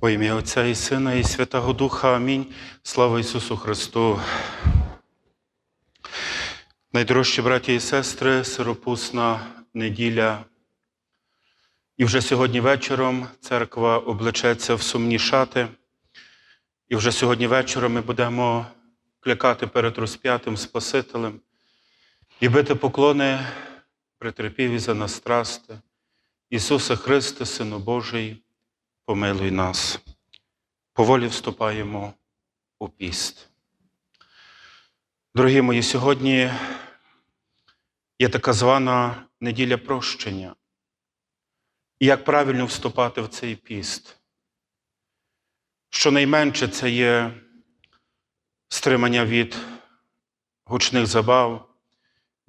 Во ім'я Отця і Сина, і Святого Духа. Амінь. Слава Ісусу Христу. Найдорожчі браті і сестри, сиропусна неділя. І вже сьогодні вечором церква облечеться в сумні шати. І вже сьогодні вечором ми будемо клякати перед розп'ятим Спасителем і бити поклони претерпіві за нас страсти. Ісусе Христе, Сину Божий, помилуй нас. Поволі вступаємо у піст. Дорогі мої, сьогодні є така звана неділя прощення. І як правильно вступати в цей піст? Щонайменше це є стримання від гучних забав,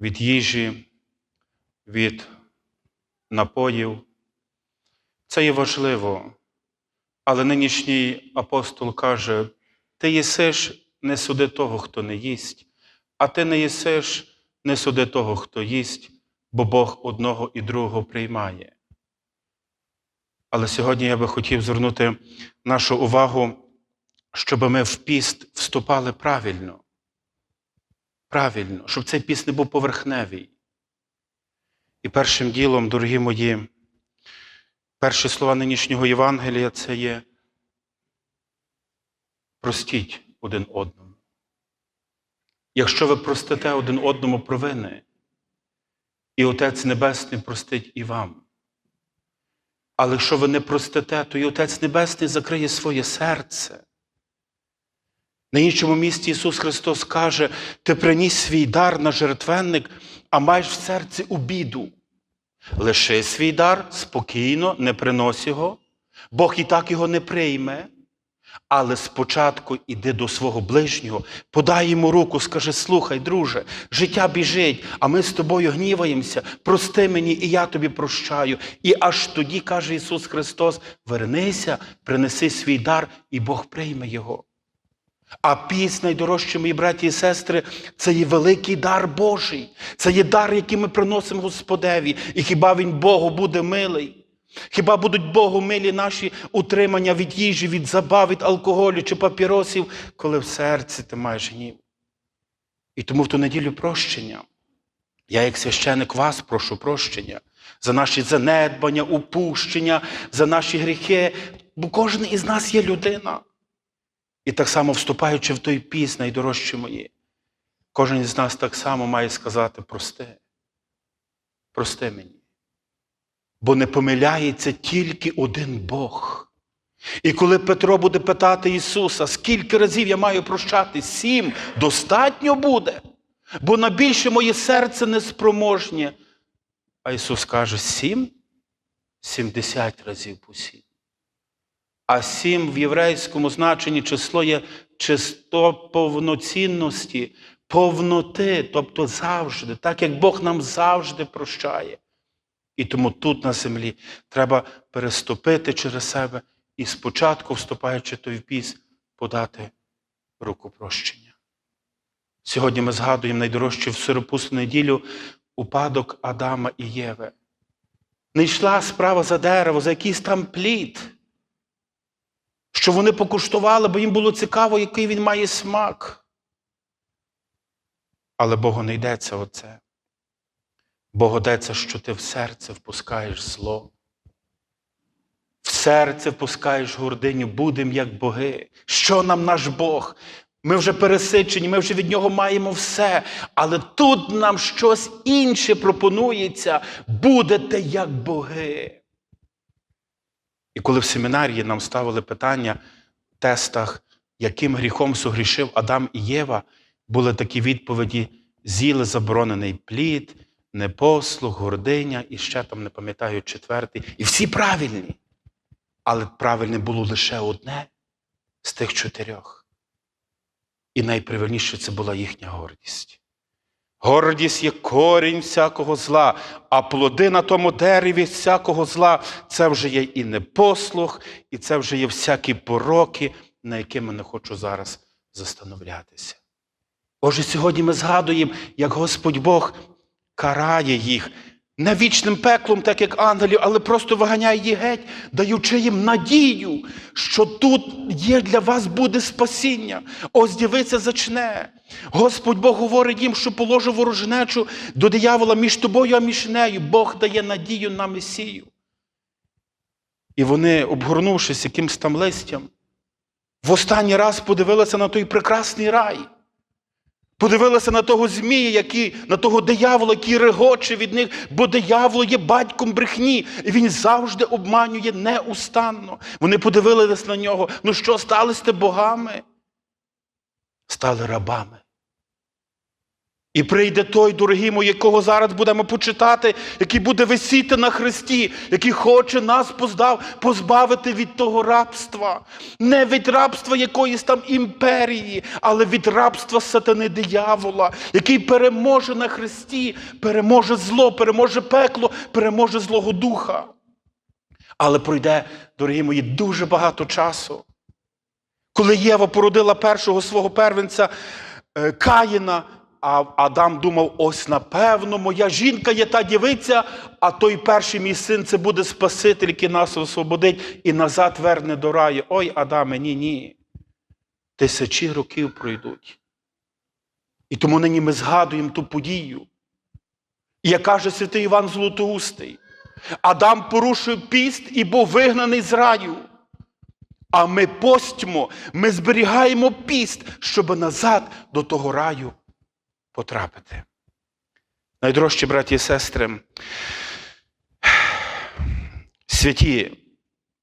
від їжі, від напоїв. Це є важливо. Але нинішній апостол каже: ти їсиш, не суди того, хто не їсть, а ти не їсиш, не суди того, хто їсть, бо Бог одного і другого приймає. Але сьогодні я би хотів звернути нашу увагу, щоб ми в піст вступали правильно. Правильно, щоб цей піст не був поверхневий. І першим ділом, дорогі мої, перші слова нинішнього Євангелія це є простіть один одному. Якщо ви простите один одному провини, і Отець Небесний простить і вам. Але якщо ви не простите, то і Отець Небесний закриє своє серце. На іншому місці Ісус Христос каже: Ти приніс свій дар на жертвенник, а маєш в серці обіду. Лиши свій дар спокійно, не принось його, Бог і так його не прийме. Але спочатку іди до свого ближнього, подай йому руку, скажи: слухай, друже, життя біжить, а ми з тобою гніваємося, прости мені, і я тобі прощаю. І аж тоді, каже Ісус Христос: вернися, принеси свій дар, і Бог прийме його. А піс, найдорожчі мої браті і сестри, це є великий дар Божий. Це є дар, який ми приносимо Господеві. І хіба Він Богу буде милий? Хіба будуть Богу милі наші утримання від їжі, від забав, від алкоголю чи папіросів, коли в серці ти маєш гнів? І тому в ту неділю прощення. Я, як священик, вас прошу прощення за наші занедбання, упущення, за наші гріхи, бо кожен із нас є людина. І так само, вступаючи в той піс, найдорожчі мої, кожен із нас так само має сказати: прости, прости мені. Бо не помиляється тільки один Бог. І коли Петро буде питати Ісуса, скільки разів я маю прощати? Сім достатньо буде, бо на більше моє серце неспроможнє. А Ісус каже: сім? Сімдесят разів по сім. А сім в єврейському значенні число є чисто повноцінності, повноти, тобто завжди, так як Бог нам завжди прощає. І тому тут на землі треба переступити через себе і спочатку, вступаючи той піс, подати руку прощення. Сьогодні ми згадуємо найдорожчу в сиропусну неділю упадок Адама і Єви. Не йшла справа за дерево, за якийсь там плід, що вони покуштували, бо їм було цікаво, який він має смак. Але Богу не йдеться оце. Бог йдеться, що ти в серце впускаєш зло. В серце впускаєш гординю, будем як боги. Що нам наш Бог? Ми вже пересичені, ми вже від нього маємо все. Але тут нам щось інше пропонується. Будете як боги. І коли в семінарії нам ставили питання в тестах, яким гріхом согрішив Адам і Єва, були такі відповіді: з'їли заборонений плід, непослух, гординя і ще там, не пам'ятаю, четвертий. І всі правильні. Але правильне було лише одне з тих чотирьох. І найправильніше це була їхня гордість. Гордість є корінь всякого зла, а плоди на тому дереві всякого зла це вже є і непослух, і це вже є всякі пороки, на якими не хочу зараз застановлятися. Отже, сьогодні ми згадуємо, як Господь Бог карає їх не вічним пеклом, так як ангелів, але просто виганяє їх геть, даючи їм надію, що тут є для вас буде спасіння. Ось дивиться зачне. Господь Бог говорить їм, що положив ворожнечу до диявола між тобою, а між нею. Бог дає надію на Месію. І вони, обгорнувшись якимсь там листям, в останній раз подивилися на той прекрасний рай. Подивилися на того Змія, який, на того диявола, який регоче від них, бо диявол є батьком брехні, і він завжди обманює неустанно. Вони подивилися на нього. Ну що, стали сте богами? Стали рабами. І прийде той, дорогі мої, якого зараз будемо почитати, який буде висіти на хресті, який хоче нас поздав, позбавити від того рабства. Не від рабства якоїсь там імперії, але від рабства сатани диявола, який переможе на хресті, переможе зло, переможе пекло, переможе Злого Духа. Але пройде, дорогі мої, дуже багато часу. Коли Єва породила першого свого первенця е, Каїна, а Адам думав: ось напевно, моя жінка є та дівиця, а той перший мій син це буде Спаситель, який нас освободить і назад верне до раю. Ой, Адаме, ні, ні. Тисячі років пройдуть. І тому нині ми згадуємо ту подію. І як каже святий Іван Златоустий, Адам порушив піст і був вигнаний з раю. А ми постьмо, ми зберігаємо піст, щоб назад до того раю потрапити. Найдорожчі браті і сестри, святі,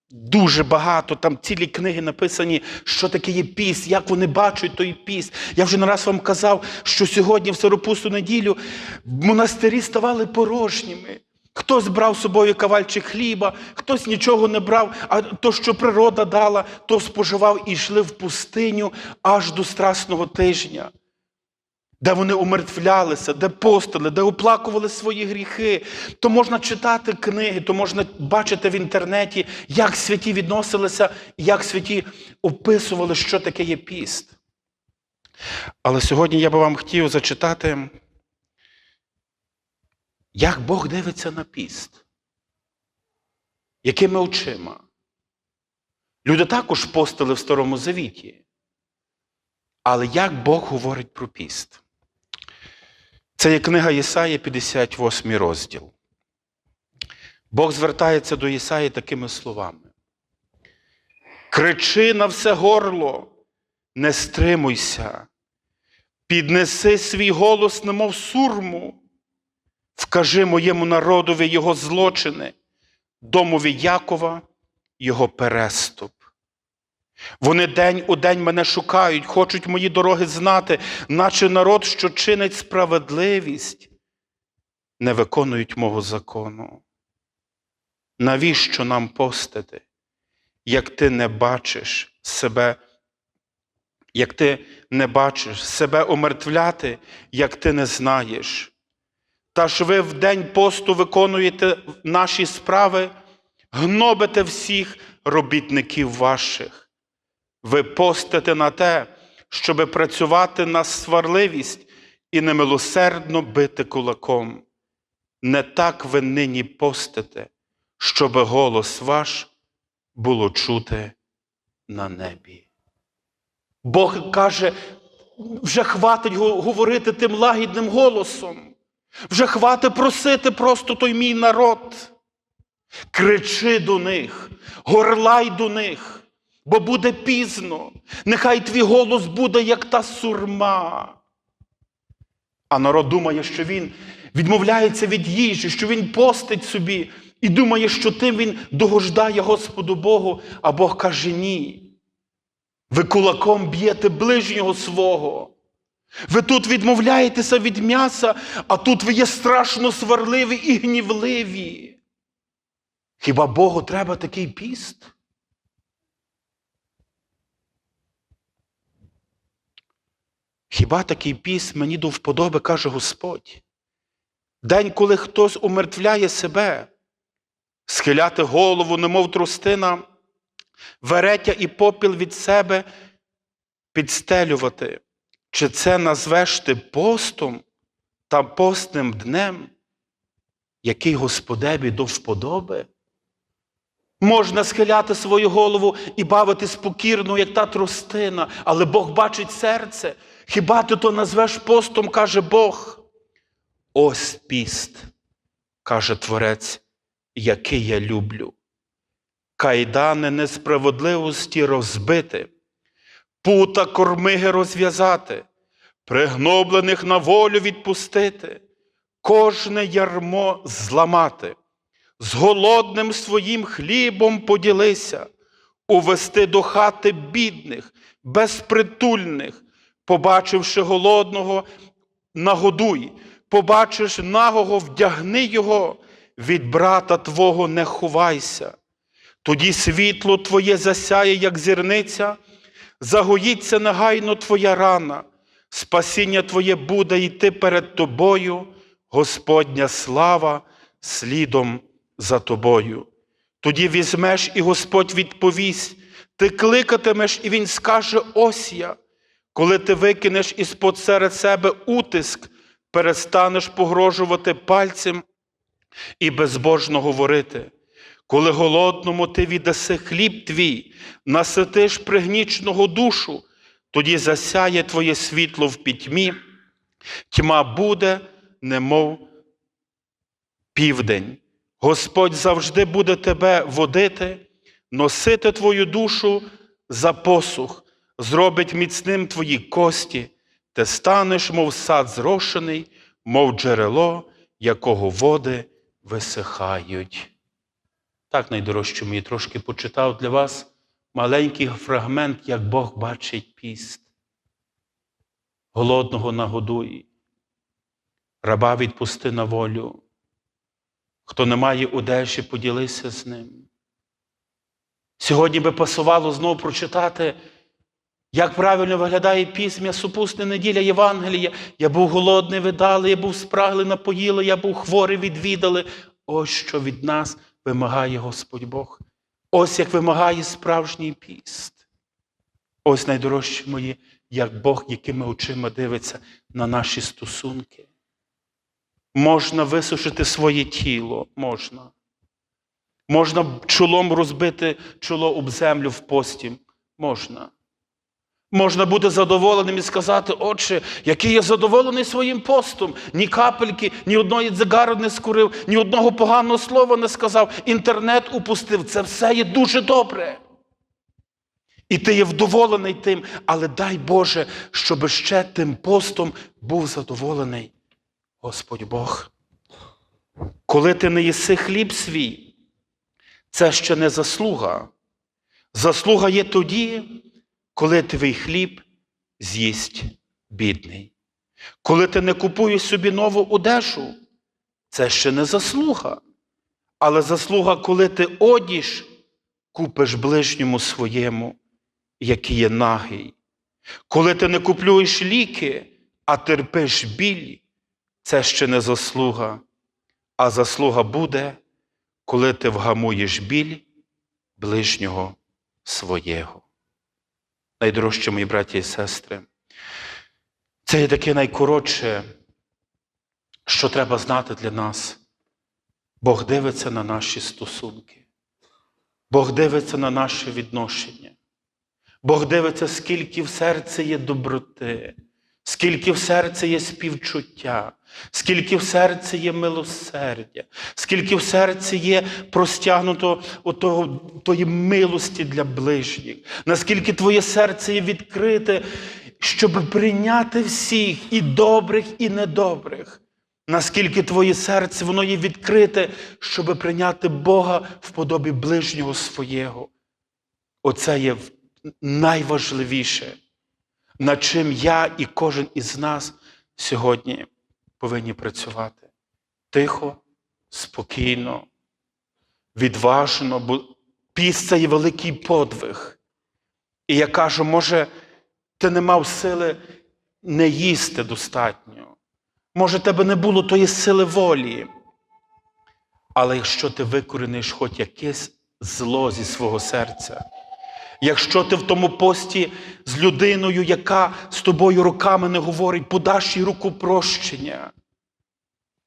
дуже багато, там цілі книги написані, що таке є піст, як вони бачать той піст. Я вже не раз вам казав, що сьогодні в Сиропусту неділю монастирі ставали порожніми. Хтось брав з собою кавальчик хліба, хтось нічого не брав, а то, що природа дала, то споживав і йшли в пустиню аж до Страсного тижня, де вони умертвлялися, де постили, де оплакували свої гріхи. То можна читати книги, то можна бачити в інтернеті, як святі відносилися, як святі описували, що таке є піст. Але сьогодні я би вам хотів зачитати. Як Бог дивиться на піст? Якими очима? Люди також постили в Старому Завіті. Але як Бог говорить про піст? Це є книга Ісаї, 58 розділ. Бог звертається до Ісаї такими словами. Кричи на все горло, не стримуйся, піднеси свій голос, немов сурму. Вкажи моєму народові його злочини, домові Якова, його переступ. Вони день у день мене шукають, хочуть мої дороги знати, наче народ, що чинить справедливість, не виконують мого закону. Навіщо нам постити, як ти не бачиш себе, як ти не бачиш себе омертвляти, як ти не знаєш? Та ж ви в день посту виконуєте наші справи, гнобите всіх робітників ваших. Ви постите на те, щоби працювати на сварливість і немилосердно бити кулаком. Не так ви нині постите, щоби голос ваш було чути на небі. Бог каже, вже хватить говорити тим лагідним голосом. Вже хвати просити просто той мій народ. Кричи до них, горлай до них, бо буде пізно. Нехай твій голос буде, як та сурма. А народ думає, що він відмовляється від їжі, що він постить собі і думає, що тим він догождає Господу Богу, а Бог каже ні. Ви кулаком б'єте ближнього свого. Ви тут відмовляєтеся від м'яса, а тут ви є страшно сварливі і гнівливі. Хіба Богу треба такий піст? Хіба такий піст мені до вподоби, каже Господь? День, коли хтось умертвляє себе, схиляти голову, немов трустина, веретя і попіл від себе підстелювати. Чи це назвеш ти постом та постним днем? який Господеві до вподоби? Можна схиляти свою голову і бавитись покірно, як та тростина, але Бог бачить серце. Хіба ти то назвеш постом, каже Бог? Ось піст, каже Творець, який я люблю. Кайдани несправедливості розбити, пута кормиги розв'язати, пригноблених на волю відпустити, кожне ярмо зламати, з голодним своїм хлібом поділися, увести до хати бідних, безпритульних, побачивши голодного, нагодуй, побачиш нагого, вдягни його, від брата Твого не ховайся. Тоді світло Твоє засяє, як зірниця, загоїться негайно Твоя рана, спасіння Твоє буде йти перед Тобою, Господня слава слідом за Тобою. Тоді візьмеш, і Господь відповість, ти кликатимеш, і Він скаже: Ось я. Коли ти викинеш із-под серед себе утиск, перестанеш погрожувати пальцем і безбожно говорити. Коли голодному ти віддаси хліб твій, наситиш пригнічного душу, тоді засяє твоє світло в пітьмі, тьма буде, немов південь. Господь завжди буде тебе водити, носити твою душу за посух, зробить міцним твої кості, ти станеш, мов сад зрошений, мов джерело, якого води висихають. Так, найдорожче мені трошки почитав для вас маленький фрагмент, як Бог бачить піст. Голодного нагодуй, раба відпусти на волю. Хто не має одежі, поділися з ним. Сьогодні би пасувало знову прочитати, як правильно виглядає пісня Супусна неділя Євангелія. Я був голодний, ви дали, я був спраглий, напоїли, я був хворий, відвідали. Ось що від нас вимагає Господь Бог. Ось як вимагає справжній піст. Ось найдорожче мої, як Бог, якими очима дивиться на наші стосунки. Можна висушити своє тіло, можна. Можна чолом розбити чоло об землю в пості. Можна. Можна бути задоволеним і сказати, Отче, який я задоволений своїм постом, ні капельки, ні одної дзигари не скурив, ні одного поганого слова не сказав, інтернет упустив. Це все є дуже добре. І ти є вдоволений тим, але дай Боже, щоб ще тим постом був задоволений Господь Бог. Коли ти не їси хліб свій, це ще не заслуга. Заслуга є тоді, коли твій хліб з'їсть бідний. Коли ти не купуєш собі нову одежу, це ще не заслуга. Але заслуга, коли ти одіж, купиш ближньому своєму, який є нагий. Коли ти не куплюєш ліки, а терпиш біль, це ще не заслуга. А заслуга буде, коли ти вгамуєш біль ближнього своєго найдорожчі мої браті і сестри. Це є таке найкоротше, що треба знати для нас. Бог дивиться на наші стосунки. Бог дивиться на наше відношення. Бог дивиться, скільки в серці є доброти, скільки в серці є співчуття, скільки в серці є милосердя, скільки в серці є простягнуто отого, тої милості для ближніх, наскільки твоє серце є відкрите, щоб прийняти всіх і добрих, і недобрих. Наскільки твоє серце воно є відкрите, щоб прийняти Бога в подобі ближнього свого. Оце є найважливіше, над чим я і кожен із нас сьогодні повинні працювати. Тихо, спокійно, відважно, бо піст це є великий подвиг. І я кажу, може, ти не мав сили не їсти достатньо. Може, тебе не було тої сили волі. Але якщо ти викорениш хоч якесь зло зі свого серця, якщо ти в тому пості з людиною, яка з тобою руками не говорить, подаш їй руку прощення,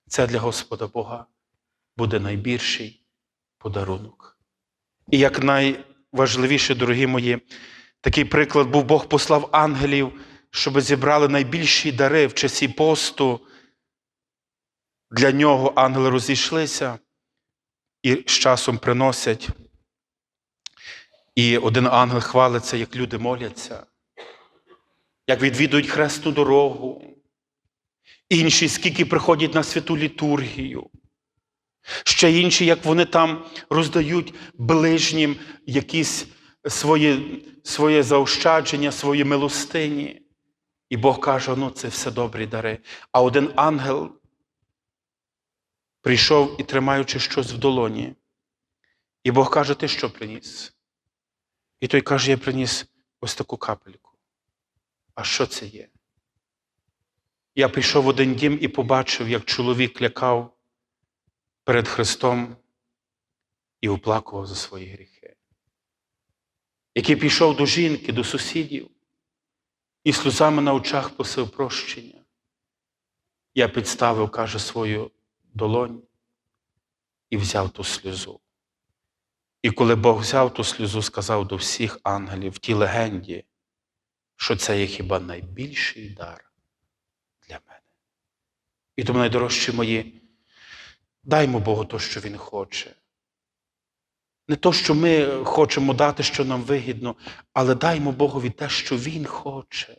це для Господа Бога буде найбільший подарунок. І як найважливіше, дорогі мої, такий приклад був Бог послав ангелів, щоб зібрали найбільші дари в часі посту. Для нього ангели розійшлися і з часом приносять. І один ангел хвалиться, як люди моляться, як відвідують хресну дорогу. Інші, скільки приходять на святу літургію. Ще інші, як вони там роздають ближнім якісь свої, своє заощадження, свої милостині. І Бог каже: ну це все добрі дари. А один ангел прийшов і тримаючи щось в долоні. І Бог каже, ти що приніс? І той каже, я приніс ось таку капельку. А що це є? Я прийшов в один дім і побачив, як чоловік лякав перед Христом і оплакував за свої гріхи. Який пішов до жінки, до сусідів і сльозами на очах просив прощення. Я підставив, каже, свою долонь і взяв ту сльозу. І коли Бог взяв ту сльозу, сказав до всіх ангелів в тій легенді, що це є хіба найбільший дар для мене. І тому, найдорожчі мої, даймо Богу то, що Він хоче. Не то, що ми хочемо дати, що нам вигідно, але даймо Богові те, що Він хоче.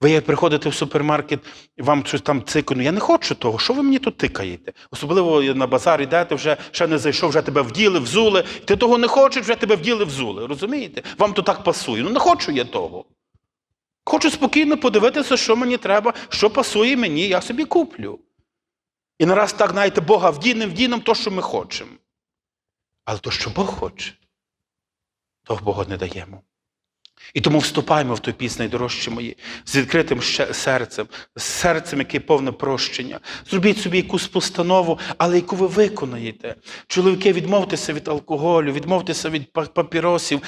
Ви як приходите в супермаркет, вам щось там цикано, я не хочу того, що ви мені тут тикаєте? Особливо на базар йдете, вже ще не зайшов, вже тебе вділи, взули. Ти того не хочеш, вже тебе вділи, взули. Розумієте? Вам то так пасує. Ну не хочу я того. Хочу спокійно подивитися, що мені треба, що пасує мені, я собі куплю. І нараз так, знаєте, Бога вдінем, вдінем то, що ми хочемо. Але то, що Бог хоче, того Бога не даємо. І тому вступаємо в той піс, найдорожчі мої, з відкритим серцем, з серцем, яке повне прощення. Зробіть собі якусь постанову, але яку ви виконаєте. Чоловіки, відмовтеся від алкоголю, відмовтеся від па- папіросів,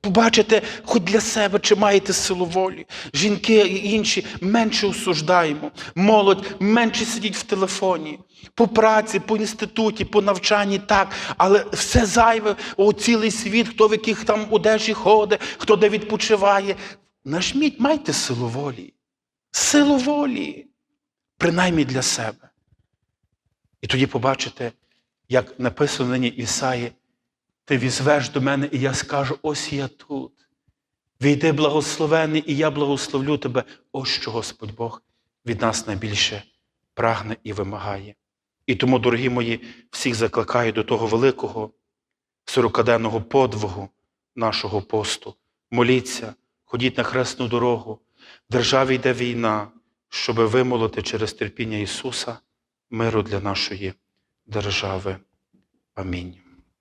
побачите хоч для себе, чи маєте силу волі. Жінки і інші менше осуждаємо. Молодь менше сидіть в телефоні. По праці, по інституті, по навчанні, так, але все зайве, о, цілий світ, хто в яких там одежі ходить, хто де відпочиває. Нажміть, майте силу волі. Силу волі, принаймні для себе. І тоді побачите, як написано нині Ісаї, ти візвеш до мене, і я скажу: ось я тут. Війди благословений, і я благословлю тебе. Ось що Господь Бог від нас найбільше прагне і вимагає. І тому, дорогі мої, всіх закликаю до того великого сорокаденного подвигу нашого посту. Моліться, ходіть на хресну дорогу. В державі йде війна, щоб вимолити через терпіння Ісуса миру для нашої держави. Амінь.